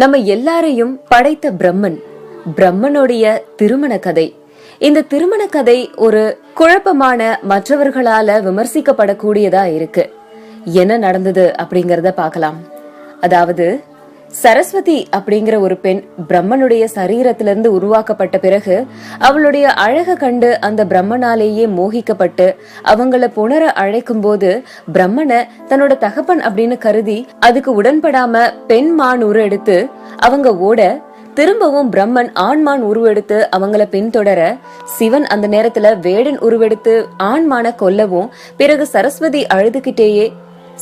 நம்ம எல்லாரையும் படைத்த பிரம்மன் பிரம்மனுடைய திருமண கதை. இந்த திருமண கதை ஒரு குழப்பமான மற்றவர்களால விமர்சிக்கப்படக்கூடியதா இருக்கு. என்ன நடந்தது அப்படிங்கறத பார்க்கலாம். அதாவது சரஸ்வதி அப்படிங்கிற ஒரு பெண் பிரம்மனுடைய சரீரத்திலிருந்து உருவாக்கப்பட்ட பிறகு அவளுடைய அழக கண்டு அந்த பிரம்மனாலேயே மோகிக்கப்பட்டு அவங்கள புணர அழைக்கும் போது பிரம்மனை தன்னோட தகப்பன் அப்படின்னு கருதி அதுக்கு உடன்படாம பெண் மான் உரு எடுத்து அவங்க ஓட திரும்பவும் பிரம்மன் ஆண்மான் உருவெடுத்து அவங்கள பின்தொடர சிவன் அந்த நேரத்துல வேடன் உருவெடுத்து ஆண்மான கொல்லவும் பிறகு சரஸ்வதி அழுதுகிட்டேயே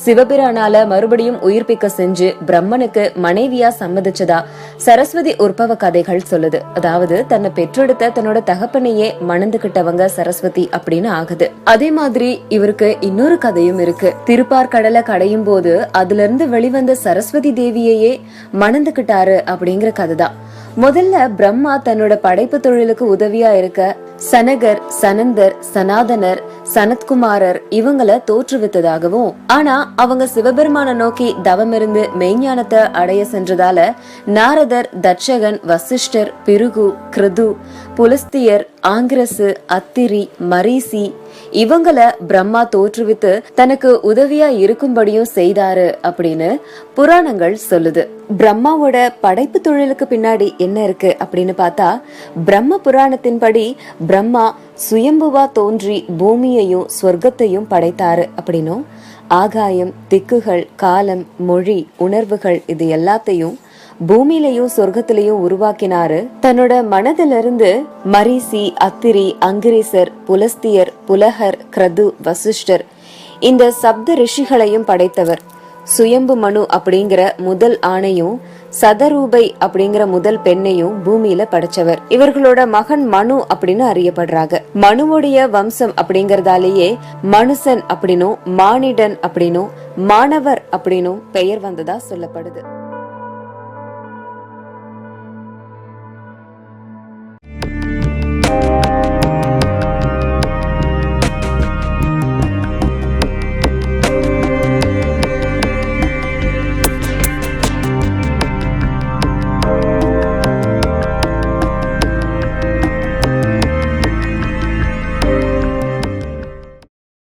சிவபிரானால மறுபடியும் உயிர்ப்பிக்க செஞ்சு பிரம்மனுக்கு மனைவியா சம்மதிச்சதா சரஸ்வதி உற்பவ கதைகள் சொல்லுது. அதாவது தன்னை பெற்றெடுத்த தன்னோட தகப்பனையே மணந்துகிட்டவங்க சரஸ்வதி அப்படின்னு ஆகுது. அதே மாதிரி இவருக்கு இன்னொரு கதையும் இருக்கு. திருப்பார் கடலை கடையும் போது அதுல இருந்து வெளிவந்த சரஸ்வதி தேவியையே மணந்துகிட்டாரு அப்படிங்கிற கதைதான். முதல்ல பிரம்மா தன்னோட படைப்பு தொழிலுக்கு உதவியா இருக்க சனகர் சனந்தர் சனாதனர் சனத்குமாரர் இவங்கள தோற்றுவித்ததாகவும் ஆனா அவங்க சிவபெருமான நோக்கி தவமிருந்து மெய்ஞானத்தை அடைய சென்றதால நாரதர் தட்சகன் வசிஷ்டர் பிருகு கிருது புலஸ்தியர் ஆங்கிரசு அத்திரி மரீசி இவங்கள பிரம்மா தோற்றுவித்து தனக்கு உதவியா இருக்கும்படியும் செய்தாரு அப்படின்னு புராணங்கள் சொல்லுது. பிரம்மாவோட படைப்பு தொழிலுக்கு பின்னாடி என்ன இருக்கு அப்படின்னு பார்த்தா பிரம்ம புராணத்தின்படி பிரம்மா சுயம்புவா தோன்றி பூமியையும் சொர்க்கத்தையும் படைத்தாரு அப்படின்னும் ஆகாயம் திக்குகள் காலம் மொழி உணர்வுகள் இது எல்லாத்தையும் பூமியிலையும் சொர்க்கத்திலையும் உருவாக்கினாரு. தன்னோட மனதிலிருந்து மரிசி அத்திரி அங்கிரீசர் புலஸ்தியர் புலகர் கிரது வசிஷ்டர் இந்த சப்த ரிஷிகளையும் படைத்தவர். சுயம்பு மனு அப்படிங்கிற முதல் ஆணையும் சதரூபை அப்படிங்கிற முதல் பெண்ணையும் பூமியில படைச்சவர். இவர்களோட மகன் மனு அப்படின்னு அறியப்படுறாங்க. மனுவுடைய வம்சம் அப்படிங்கறதாலேயே மனுசன் அப்படின்னும் மானிடன் அப்படின்னும் மாணவர் அப்படின்னும் பெயர் வந்ததா சொல்லப்படுது.